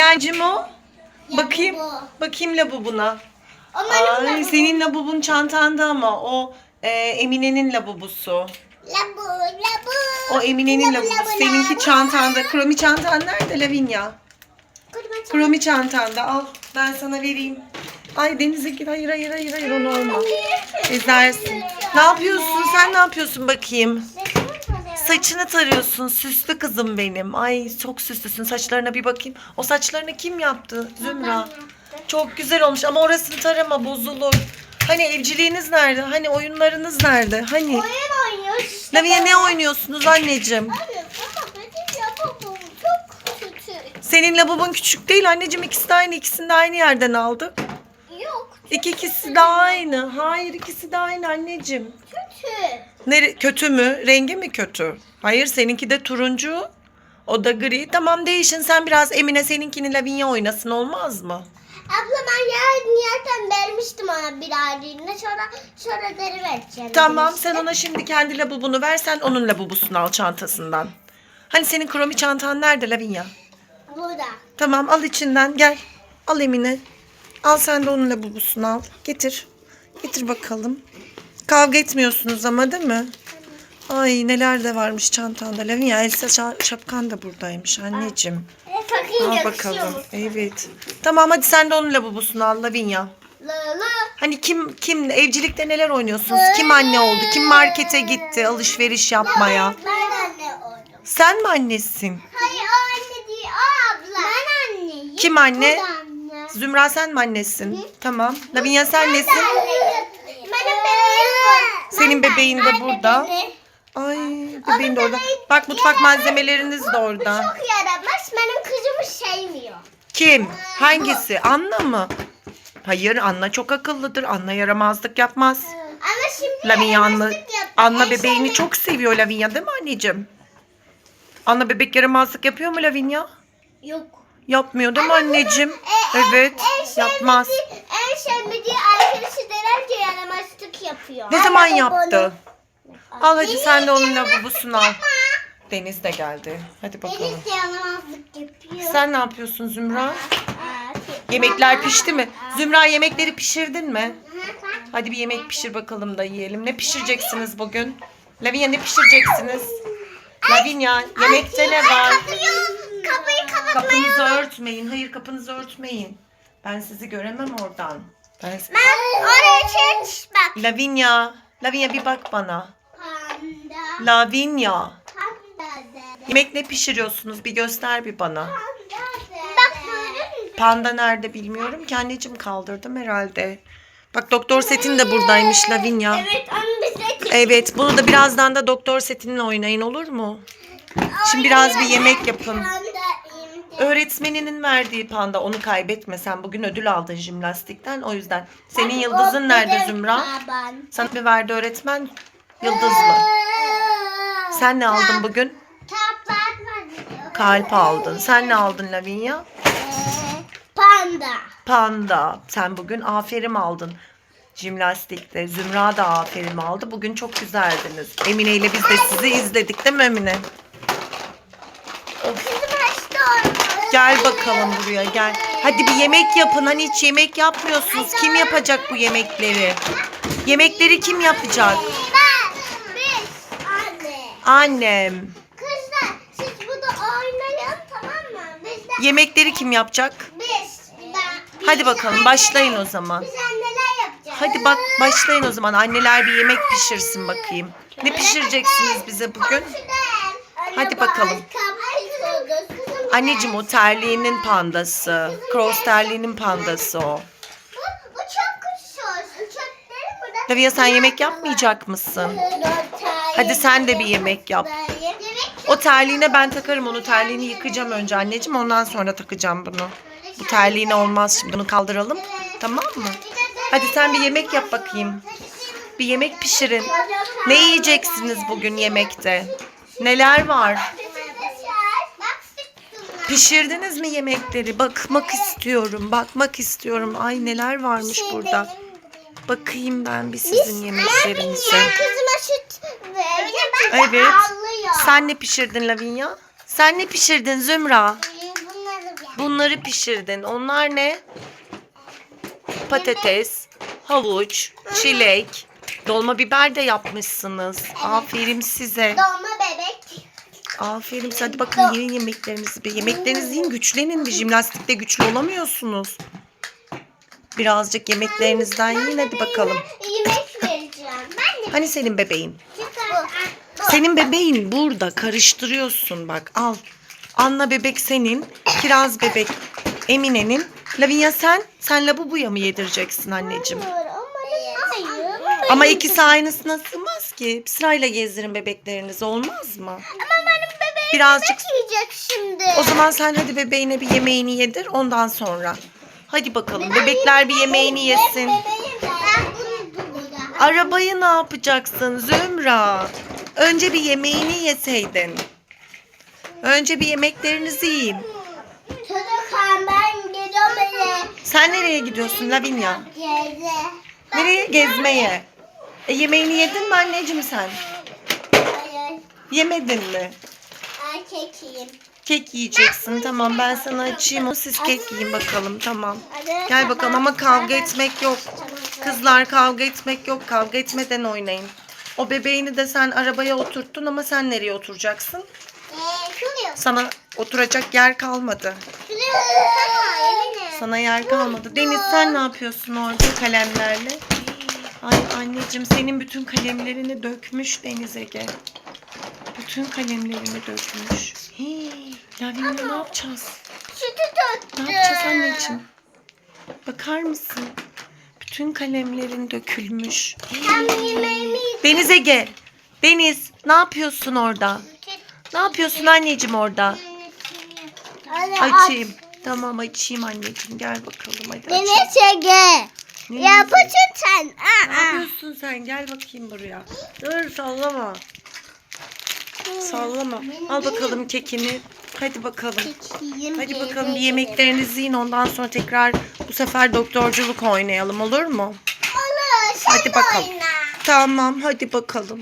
Yercim o. Bakayım. Bakayım labubuna. Ay senin labubun çantanda ama o e, Emine'nin labubusu. Labu, labu. O Emine'nin Labu, labubusu. labu, Seninki çantanda. Kromi çantan nerede Lavinya? Kromi çantanda. Al ben sana vereyim. Ay Deniz'e gir. Hayır hayır hayır hayır onu olma. Ezersin. Ne yapıyorsun? Sen ne yapıyorsun bakayım? Saçını tarıyorsun. Süslü kızım benim. Ay çok süslüsün. Saçlarına bir bakayım. O saçlarını kim yaptı? Zümra. Çok güzel olmuş ama orasını tarama bozulur. Hani evciliğiniz nerede? Hani oyunlarınız nerede? Hani? Oyun oynuyoruz. Laviye ne oynuyorsunuz anneciğim? Anne ama benim yapamam. Çok kötü. Senin lavabon küçük değil anneciğim. İkisi de aynı. İkisini de aynı yerden aldık. Yok. İki ikisi de aynı. Hayır ikisi de aynı anneciğim. Kötü. Nere kötü mü? Rengi mi kötü? Hayır seninki de turuncu. O da gri. Tamam değişin. Sen biraz Emine seninkini Lavinia oynasın olmaz mı? Abla ben yer, yerden vermiştim ona bir aylığına sonra sonra geri vereceğim. Tamam demişti. sen ona şimdi kendi labubunu ver. Sen onun labubusunu al çantasından. Hani senin kromi çantan nerede Lavinia? Burada. Tamam al içinden gel. Al Emine. Al sen de onun labubusunu al. Getir. Getir bakalım. Kavga etmiyorsunuz ama değil mi? Ay neler de varmış çantanda. Lavinia Elsa şa- şapkan da buradaymış anneciğim. Al bakalım. Evet. Tamam hadi sen de onun labubusunu al Lavinia. La la. Hani kim kim evcilikte neler oynuyorsunuz? Kim anne oldu? Kim markete gitti alışveriş yapmaya? Ben anne oldum. Sen mi annesin? Hayır o anne değil o abla. Ben anneyim. Kim anne? Da anne. Zümra sen mi annesin? Tamam. Lavinia sen nesin? Senin bebeğin de burada. Ay bebeğin de orada. Bak mutfak malzemeleriniz de orada. Çok yaramaz. Benim kızımı sevmiyor. Kim? Hangisi? Anna mı? Hayır Anna çok akıllıdır. Anna yaramazlık yapmaz. Ama şimdi Lavinia Anna, yaramazlık. Anna En bebeğini sevdiğim- çok seviyor Lavinia değil mi anneciğim? Anna bebek yaramazlık yapıyor mu Lavinia? Yok. Yapmıyor değil mi anneciğim? E, e, Evet en yapmaz. sevmediği- En sevmediği arkadaşı derece yaramazlık yapıyor. Ne zaman yaptı? Al hadi sen de onun lavabosunu al. Deniz de geldi. Hadi bakalım. Deniz de yaramazlık yapıyor. Sen ne yapıyorsun Zümra? Aa, Yemekler pişti mi? Zümra yemekleri pişirdin mi? Hadi bir yemek pişir bakalım da yiyelim. Ne pişireceksiniz bugün? Lavinia ne pişireceksiniz? Lavinia yemekte ne var? Kapıyı, kapatmayı Kapınızı örtmeyin. Hayır kapınızı örtmeyin. Ben sizi göremem oradan. Ben... Ben oraya çek. Bak. Lavinia. Lavinia bir bak bana. Panda. Lavinia. Panda dede. Yemek ne pişiriyorsunuz? Bir göster bir bana. Bak böyle? Panda nerede bilmiyorum ki. Anneciğim kaldırdım herhalde. Bak doktor setin de buradaymış Lavinia. Evet onu bize. Evet bunu da birazdan da doktor setinle oynayın olur mu? Şimdi biraz bir yemek yapın. Panda. Öğretmeninin verdiği panda onu kaybetme. Sen bugün ödül aldın jimnastikten o yüzden. Senin O yıldızın nerede Zümra? Sana bir verdi öğretmen? Yıldız mı? Sen ne aldın bugün? Kalp aldın. Sen ne aldın Lavinia? Ee, Panda. Panda. Sen bugün aferin aldın. Jimnastikte. Zümra da aferin aldı. Bugün çok güzeldiniz. Emine ile biz de sizi izledik değil mi Emine? Of. Gel bakalım buraya gel. Hadi bir yemek yapın. Hani hiç yemek yapmıyorsunuz. Kim yapacak bu yemekleri? Yemekleri kim yapacak? Ben. Biz. Anne. Annem. Kızlar siz burada oynayın tamam mı? Biz de Yemekleri kim yapacak? biz. Ben, Hadi bakalım başlayın o zaman. Biz anneler yapacağız. Hadi bak başlayın o zaman. Anneler bir yemek pişirsin bakayım. Ne pişireceksiniz bize bugün? Hadi bakalım. Anneciğim o terliğinin pandası. Cross terliğinin pandası o. Bu, bu çok kutsuz. Uçakları burada. Lavia sen yemek yapmayacak mısın? Hadi sen de bir yemek yap. O terliğine ben takarım onu. Terliğini yıkayacağım önce anneciğim. Ondan sonra takacağım bunu. Bu terliğine olmaz şimdi. Bunu kaldıralım. Tamam mı? Hadi sen bir yemek yap bakayım. Bir yemek pişirin. Ne yiyeceksiniz bugün yemekte? Neler var? Pişirdiniz mi yemekleri? Bakmak istiyorum. Bakmak istiyorum. Ay neler varmış burada. Bakayım ben bir sizin yemeklerinize. Kızıma süt verdim. Evet. Ağlıyor. Sen ne pişirdin Lavinia? Sen ne pişirdin Zümra? Bunları ver. Bunları pişirdin. Onlar ne? Patates, havuç, çilek, dolma biber de yapmışsınız. Aferin size. Dolma. Aferin size. Hadi bakın yiyin yemeklerinizi. Bir yemeklerinizi yiyin güçlenin. Bir jimnastikte güçlü olamıyorsunuz. Birazcık yemeklerinizden yiyin hadi bakalım. Yemek vereceğim. Ben de Hani senin bebeğin? Senin bebeğin burada. Karıştırıyorsun bak al. Anna bebek senin. Kiraz bebek Emine'nin. Lavinia sen? Sen labubuya mı yedireceksin anneciğim? Hayır. Ama ikisi aynısına sığmaz ki. Sırayla gezdirin bebeklerinizi olmaz mı? Ama Birazcık yiyecek şimdi. o zaman sen hadi bebeğine bir yemeğini yedir ondan sonra. Hadi bakalım bebekler bir yemeğini yesin. Ben bunu. Arabayı ne yapacaksın Zümra? Önce bir yemeğini yeseydin. Önce bir yemeklerinizi yiyin. Çocuklar ben gidiyorum bile. Sen nereye gidiyorsun Lavinia? Nereye? Gezmeye. E, yemeğini yedin mi anneciğim sen? Hayır. Yemedin mi? Erkek yiyeyim. Kek yiyeceksin. Tamam ben sana açayım. Siz kek yiyin bakalım. Tamam. Gel bakalım ama kavga etmek yok. Kızlar kavga etmek yok. Kavga etmeden oynayın. O bebeğini de sen arabaya oturttun ama sen nereye oturacaksın? Ee, şuraya. Sana oturacak yer kalmadı. Sana yer kalmadı. Deniz sen ne yapıyorsun orada kalemlerle? Ay anneciğim senin bütün kalemlerini dökmüş Deniz Ege. Bütün kalemlerini dökmüş. Hii, Lavinia ne yapacağız? Sütü döktü. Ne yapacağız anneciğim? Bakar mısın? Bütün kalemlerin dökülmüş. Hem yemeğimi Deniz Ege. Deniz ne yapıyorsun orada? Ne yapıyorsun anneciğim orada? Açayım. Tamam açayım anneciğim. Gel bakalım hadi. açayım. Deniz Ege. Deniz Yapışın sen. Ne yapıyorsun sen? Gel bakayım buraya. Dur sallama. Sallama. Al bakalım kekini. Hadi bakalım. Hadi bakalım bir yemeklerinizi yiyin. Ondan sonra tekrar bu sefer doktorculuk oynayalım olur mu? Olur. Hadi bakalım. Tamam hadi bakalım.